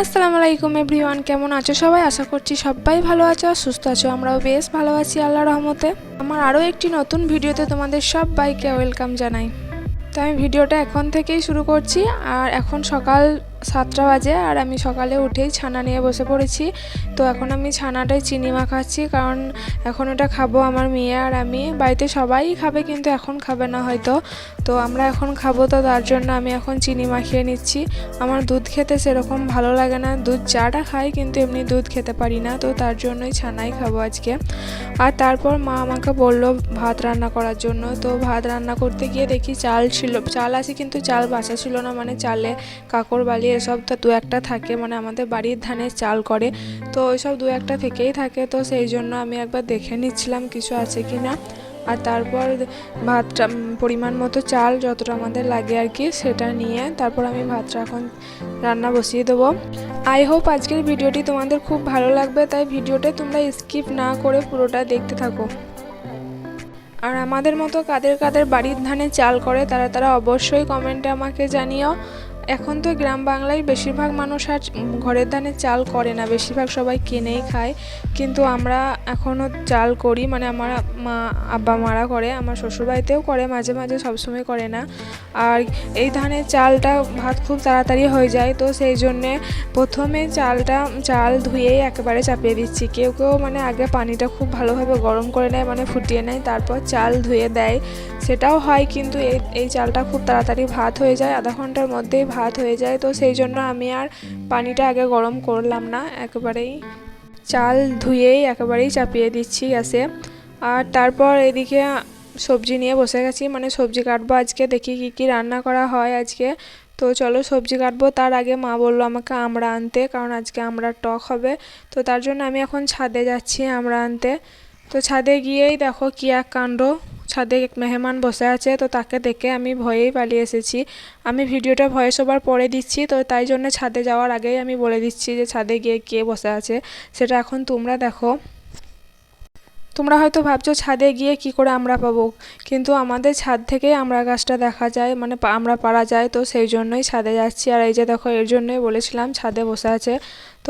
আসসালামু আলাইকুম এভরিওয়ান, কেমন আছো সবাই? আশা করছি সবাই ভালো আছো আর সুস্থ আছো। আমরাও বেশ ভালো আছি আল্লাহ রহমতে। আমার আরও একটি নতুন ভিডিওতে তোমাদের সবাইকে ওয়েলকাম জানাই। তো আমি ভিডিওটা এখন থেকেই শুরু করছি। আর এখন সকাল সাতটা বাজে আর আমি সকালে উঠেই ছানা নিয়ে বসে পড়েছি। তো এখন আমি ছানাটাই চিনি মাখাচ্ছি কারণ এখন ওটা খাব আমার মেয়ে আর আমি। বাড়িতে সবাই খাবে কিন্তু এখন খাবে না হয়তো। তো আমরা এখন খাব তো তার জন্য আমি এখন চিনি মাখিয়ে নিচ্ছি। আমার দুধ খেতে সেরকম ভালো লাগে না। দুধ চাটা খাই কিন্তু এমনি দুধ খেতে পারি না। তো তার জন্যই ছানাই খাব আজকে। আর তারপর মা আমাকে বলল ভাত রান্না করার জন্য। তো ভাত রান্না করতে গিয়ে দেখি চাল ছিল, চাল আছে কিন্তু চাল বাঁচা ছিল না। মানে চালে কাকড় বালি এসব তো দু একটা থাকে মানে আমাদের বাড়ির ধানের চাল করে। তো ওইসব দু একটা থেকেই থাকে, তো সেই জন্য আমি একবার দেখে নিচ্ছিলাম কিছু আছে কি না আর তারপর ভাতটা পরিমাণ মতো চাল যতটা আমাদের লাগে আর কি, সেটা নিয়ে তারপর আমি ভাতটা এখন রান্না বসিয়ে দেবো। আই হোপ আজকের ভিডিওটি তোমাদের খুব ভালো লাগবে, তাই ভিডিওটা তোমরা স্কিপ না করে পুরোটা দেখতে থাকো। আর আমাদের মতো কাদের কাদের বাড়ির ধানে চাল করে, তারা তারা অবশ্যই কমেন্টে আমাকে জানিও। এখন তো গ্রাম বাংলায় বেশিরভাগ মানুষ আর ঘরের ধানে চাল করে না, বেশিরভাগ সবাই কিনেই খায়। কিন্তু আমরা এখনও চাল করি মানে আমার মা, আব্বা মারা করে, আমার শ্বশুরবাড়িতেও করে, মাঝে মাঝে সবসময় করে না। আর এই ধানের চালটা, ভাত খুব তাড়াতাড়ি হয়ে যায়, তো সেই জন্যে প্রথমে চালটা, চাল ধুয়েই একেবারে চাপিয়ে দিচ্ছি। কেউ কেউ মানে আগে পানিটা খুব ভালোভাবে গরম করে নেয় মানে ফুটিয়ে নেয়, তারপর চাল ধুয়ে দেয়। সেটাও হয়, কিন্তু এই চালটা খুব তাড়াতাড়ি ভাত হয়ে যায়, আধা ঘণ্টার মধ্যেই ভাত হয়ে যায়, তো সেই জন্য আমি আর পানিটা আগে গরম করলাম না, একেবারেই চাল ধুয়েই একেবারেই চাপিয়ে দিচ্ছি গ্যাসে। আর তারপর এদিকে সবজি নিয়ে বসে গেছি মানে সবজি কাটবো আজকে, দেখি কী কী রান্না করা হয় আজকে। তো চলো সবজি কাটবো, তার আগে মা বলল আমাকে আমরা আনতে, কারণ আজকে আমরা টক হবে। তো তার জন্য আমি এখন ছাদে যাচ্ছি আমরা আনতে। তো ছাদে গিয়েই দেখো কী এক কাণ্ড ছাদে এক মেহমান বসে আছে, তো তাকে দেখে আমি ভয়েই পালিয়ে এসেছি। আমি ভিডিওটা ভয়েস ওভার পরে দিচ্ছি, তো তাই জন্য ছাদে যাওয়ার আগেই আমি বলে দিচ্ছি যে ছাদে গিয়ে কে বসে আছে। সেটা এখন তোমরা দেখো। তোমরা হয়তো ভাবছ, ছাদে গিয়ে কি করে আমরা পাবো? কিন্তু আমাদের ছাদ থেকেই আমরা গাছটা দেখা যায় মানে আমরা পারা যায়, তো সেই জন্যই ছাদে যাচ্ছি। আর এই যে দেখো, এর জন্যই বলেছিলাম ছাদে বসে আছে।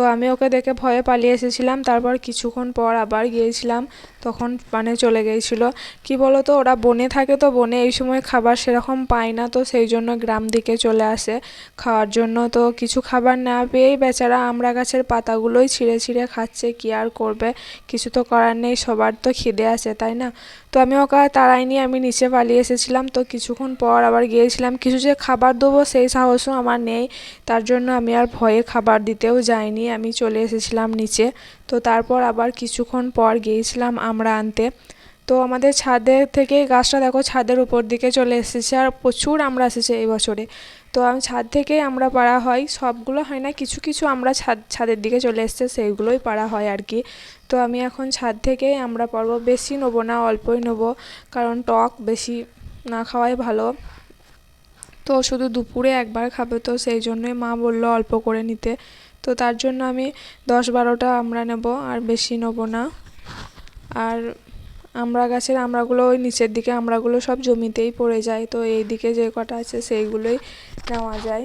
তো আমি ওকে দেখে ভয়ে পালিয়ে এসেছিলাম। তারপর কিছুক্ষণ পর আবার গিয়েছিলাম, তখন মানে চলে গিয়েছিল। কি বলো তো ওরা বনে থাকে তো বনে, এই সময় খাবার সেরকম পায় না, তো সেই জন্য গ্রাম দিকে চলে আসে। খাওয়ার জন্য তো কিছু খাবার না পেয়েই বেচারা আমরা গাছের পাতাগুলোই ছিঁড়ে ছিঁড়ে খাচ্ছে, কি আর করবে? কিছু তো করার নেই, সবার তো খিদে আছে, তাই না? তো আমি ওকে আর তাড়াইনি আমি নিচে পালিয়ে এসেছিলাম। তো কিছুক্ষণ পর আবার গিয়েছিলাম। কিছু যে খাবার দেবো সেই সাহসও আমার নেই। তার জন্য আমি আর ভয়ে খাবার দিতেও যাইনি। আমি চলে এসেছিলাম নিচে। তো তারপর আবার কিছুক্ষণ পর গিয়েছিলাম আমরা আনতে। তো আমাদের ছাদে থেকে গাছটা দেখো ছাদের উপর দিকে চলে এসেছে আর প্রচুর আমরা এসেছে এই বছরে। তো আমি, ছাদ থেকেই আমরা পাড়া হয়। সবগুলো হয় না, কিছু কিছু আমরা ছাদ, ছাদের দিকে চলে এসছে, সেইগুলোই পাড়া হয় আর কি। তো আমি এখন ছাদ থেকেই আমরা পারব বেশি নেব না, অল্পই নেব। কারণ টক বেশি না খাওয়াই ভালো। তো শুধু দুপুরে একবার খাবে তো সেই জন্যই মা বলল অল্প করে নিতে। তো তার জন্য আমি দশ বারোটা আমরা নেব আর বেশি নেব না। আর আমরা গাছের আমড়াগুলো ওই নিচের দিকে আমড়াগুলো সব জমিতেই পড়ে যায়। তো এই দিকে যে কটা আছে সেইগুলোই নেওয়া যায়।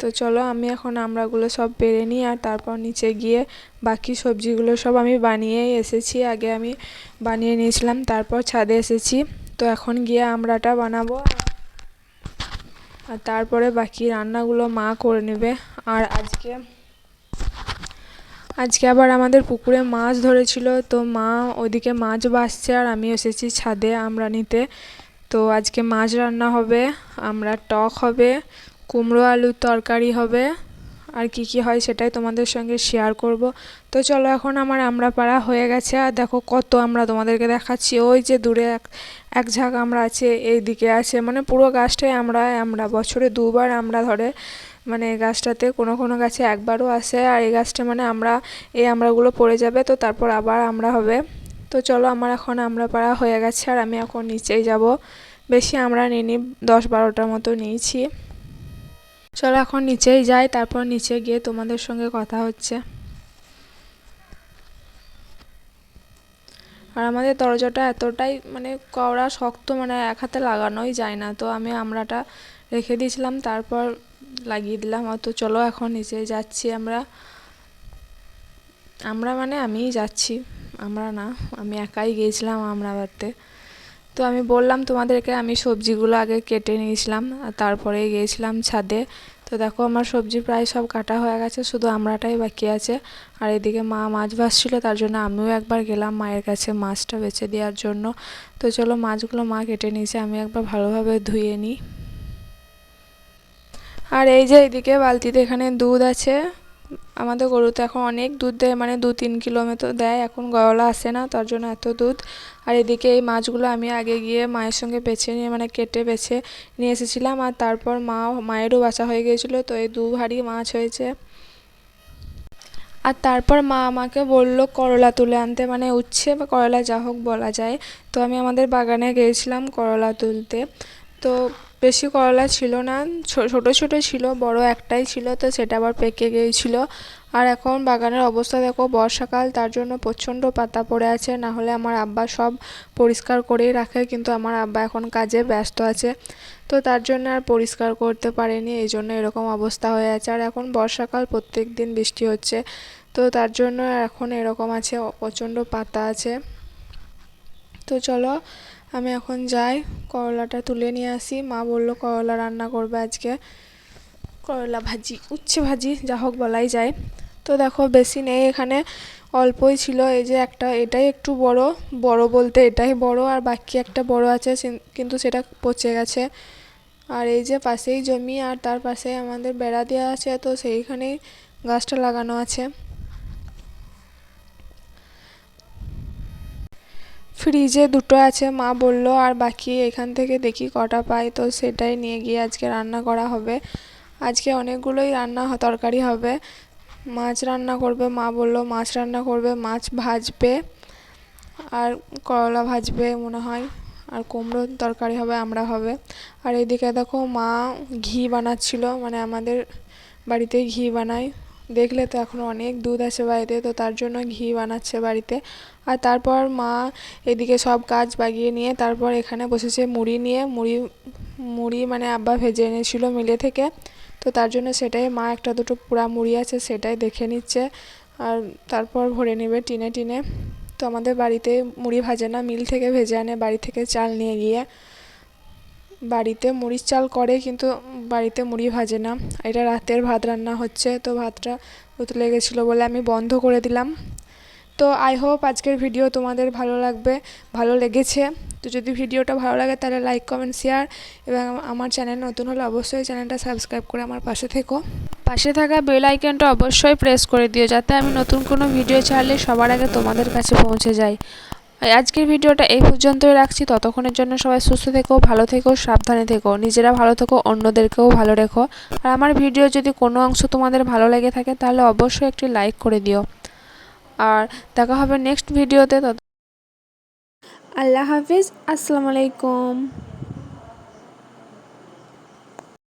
তো চলো আমি এখন আমড়াগুলো সব পেরে নিই আর তারপর নিচে গিয়ে বাকি সবজিগুলো সব আমি বানিয়েই এসেছি। আগে আমি বানিয়ে নিয়েছিলাম, তারপর ছাদে এসেছি। তো এখন গিয়ে আমড়াটা বানাবো। আর তারপরে বাকি রান্নাগুলো মা করে নেবে। আর আজকে আজকে আবার আমাদের পুকুরে মাছ ধরেছিল, তো মা ওদিকে মাছ বাসছে আর আমি এসেছি ছাদে আমরা নিতে তো আজকে মাছ রান্না হবে, আমরা টক হবে কুমড়ো আলুর তরকারি হবে। আর কি কি হয় সেটাই তোমাদের সঙ্গে শেয়ার করব। তো চলো এখন আমার আমরা পাড়া হয়ে গেছে। আর দেখো কত আমরা তোমাদেরকে দেখাচ্ছি। ওই যে দূরে এক এক ঝাঁক আমরা আছে এই দিকে আছে। মানে পুরো গাছটাই আমরা আমরা বছরে দুবার আমরা ধরে মানে এই গাছটাতে কোনো কোনো গাছে একবারও আসে। আর এই গাছটা মানে আমরা, এই আমড়াগুলো পড়ে যাবে। তো তারপর আবার আমরা হবে। তো চলো আমার এখন আমরা পাড়া হয়ে গেছে। আর আমি এখন নিচেই যাব। বেশি আমরা নিইনি, দশ বারোটার মতো নিয়েছি। চলো এখন নিচেই যাই, তারপর নিচে গিয়ে তোমাদের সঙ্গে কথা হচ্ছে। আর আমাদের দরজাটা এতটাই মানে কড়া, শক্ত মানে এক হাতে লাগানোই যায় না। তো আমি আমরাটা রেখে দিয়েছিলাম, তারপর লাগিয়ে দিলাম। অত চলো এখন নিচে যাচ্ছি আমরা। আমরা মানে আমিই যাচ্ছি। আমরা না, আমি একাই গিয়েছিলাম আমরা বাড়িতে তো আমি বললাম, তোমাদেরকে আমি সবজিগুলো আগে কেটে নিয়েছিলাম, আর তারপরে গিয়েছিলাম ছাদে। তো দেখো, আমার সবজি প্রায় সব কাটা হয়ে গেছে, শুধু আমরাটাই বাকি আছে। আর এদিকে মা মাছ ভাসছিল তার জন্য আমিও একবার গেলাম মায়ের কাছে মাছটা বেছে দেওয়ার জন্য। তো চলো, মাছগুলো মা কেটে নিয়েছে, আমি একবার ভালোভাবে ধুয়ে নিই। আর এই যে এদিকে বালতিতে এখানে দুধ আছে। আমাদের গরু তো এখন অনেক দুধ দেয় মানে দু তিন কিলো মতো দেয়, এখন গয়লা আসে না, তার জন্য এত দুধ। আর এদিকে এই মাছগুলো আমি আগে গিয়ে মায়ের সঙ্গে বেছে নিয়ে মানে কেটে বেছে নিয়ে এসেছিলাম, আর তারপর মা মায়েরও বাছা হয়ে গিয়েছিল, তো এই দু হাঁড়ি মাছ হয়েছে। আর তারপর মা আমাকে বলল, করলা তুলে আনতে। মানে উচ্ছে বা করলা যা হোক বলা যায়। তো আমি আমাদের বাগানে গিয়েছিলাম করলা তুলতে। তো বেশি করলা ছিল না ছোট ছোট ছিল, বড় একটাই ছিল, তো সেটা আবার পেকে গিয়েছিল। আর এখন বাগানের অবস্থা দেখো, বর্ষাকাল, তার জন্য প্রচণ্ড পাতা পড়ে আছে, না হলে আমার আব্বা সব পরিষ্কার করেই রাখে, কিন্তু আমার আব্বা এখন কাজে ব্যস্ত আছে, তো তার জন্য আর পরিষ্কার করতে পারেনি, এই জন্য এরকম অবস্থা হয়ে আছে। আর এখন বর্ষাকাল, প্রত্যেক দিন বৃষ্টি হচ্ছে, তো তার জন্য এখন এরকম আছে প্রচণ্ড পাতা আছে। তো চলো আমি এখন যাই, করলাটা তুলে নিয়ে আসি। মা বলল, করলা রান্না করবে আজকে। করলা ভাজি, উচ্ছে ভাজি, যা হোক বলাই যায়। তো দেখো, বেশি নেই এখানে, অল্পই ছিল। এই যে একটা, এটাই একটু বড় বড় বলতে এটাই বড়, আর বাকি একটা বড় আছে কিন্তু সেটা পচে গেছে। আর এই যে পাশেই জমি, আর তার পাশে আমাদের বেড়া দেওয়া আছে, তো সেইখানেই গাছটা লাগানো আছে। ফ্রিজে দুটো আছে, মা বলল, আর বাকি এখান থেকে দেখি কটা পাই। তো সেটাই নিয়ে গিয়ে আজকে রান্না করা হবে। আজকে অনেকগুলোই রান্না তরকারি হবে। মাছ রান্না করবে, মা বলল, মাছ রান্না করবে, মাছ ভাজবে, আর করলা ভাজবে মনে হয়, আর কুমড়ো তরকারি হবে, আমরা হবে। আর এদিকে দেখো মা ঘি বানাচ্ছিল মানে আমাদের বাড়িতে ঘি বানায়। দেখলে তো এখন অনেক দুধ আছে বাড়িতে, তো তার জন্য ঘি বানাচ্ছে বাড়িতে। আর তারপর মা এদিকে সব কাজ বাগিয়ে নিয়ে তারপর এখানে বসেছে মুড়ি নিয়ে। মুড়ি মুড়ি মানে আব্বা ভেজে এনেছিল মিলে থেকে। তো তার জন্য সেটাই মা একটা দুটো পুরা মুড়ি আছে সেটাই দেখে নিচ্ছে। আর তারপর ভরে নেবে টিনে টিনে। তো আমাদের বাড়িতে মুড়ি ভাজে না, মিল থেকে ভেজে আনে, বাড়ি থেকে চাল নিয়ে গিয়ে। বাড়িতে মুড়ির চাল করে, কিন্তু বাড়িতে মুড়ি ভাজে না। এটা রাতের ভাত রান্না হচ্ছে, তো ভাতটা উতলে গেছিল বলে আমি বন্ধ করে দিলাম। তো আই হোপ আজকের ভিডিও তোমাদের ভালো লাগবে, ভালো লেগেছে। তো যদি ভিডিওটা ভালো লাগে তাহলে লাইক, কমেন্ট, শেয়ার এবং আমার চ্যানেল নতুন হলে অবশ্যই চ্যানেলটা সাবস্ক্রাইব করে আমার পাশে থেকো। পাশে থাকা বেল আইকনটা অবশ্যই প্রেস করে দিও, যাতে আমি নতুন কোনো ভিডিও ছাড়লে সবার আগে তোমাদের কাছে পৌঁছে যাই। আজকের ভিডিওটা এই পর্যন্তই রাখছি। ততক্ষণের জন্য সবাই সুস্থ থেকো, ভালো থেকো, সাবধানে থেকো। নিজেরা ভালো থেকো, অন্যদেরকেও ভালো রেখো। আর আমার ভিডিও যদি কোনো অংশ তোমাদের ভালো লেগে থাকে, তাহলে অবশ্যই একটি লাইক করে দিও। আর দেখা হবে নেক্সট ভিডিওতে, তত আল্লাহ হাফিজ, আসসালামু আলাইকুম।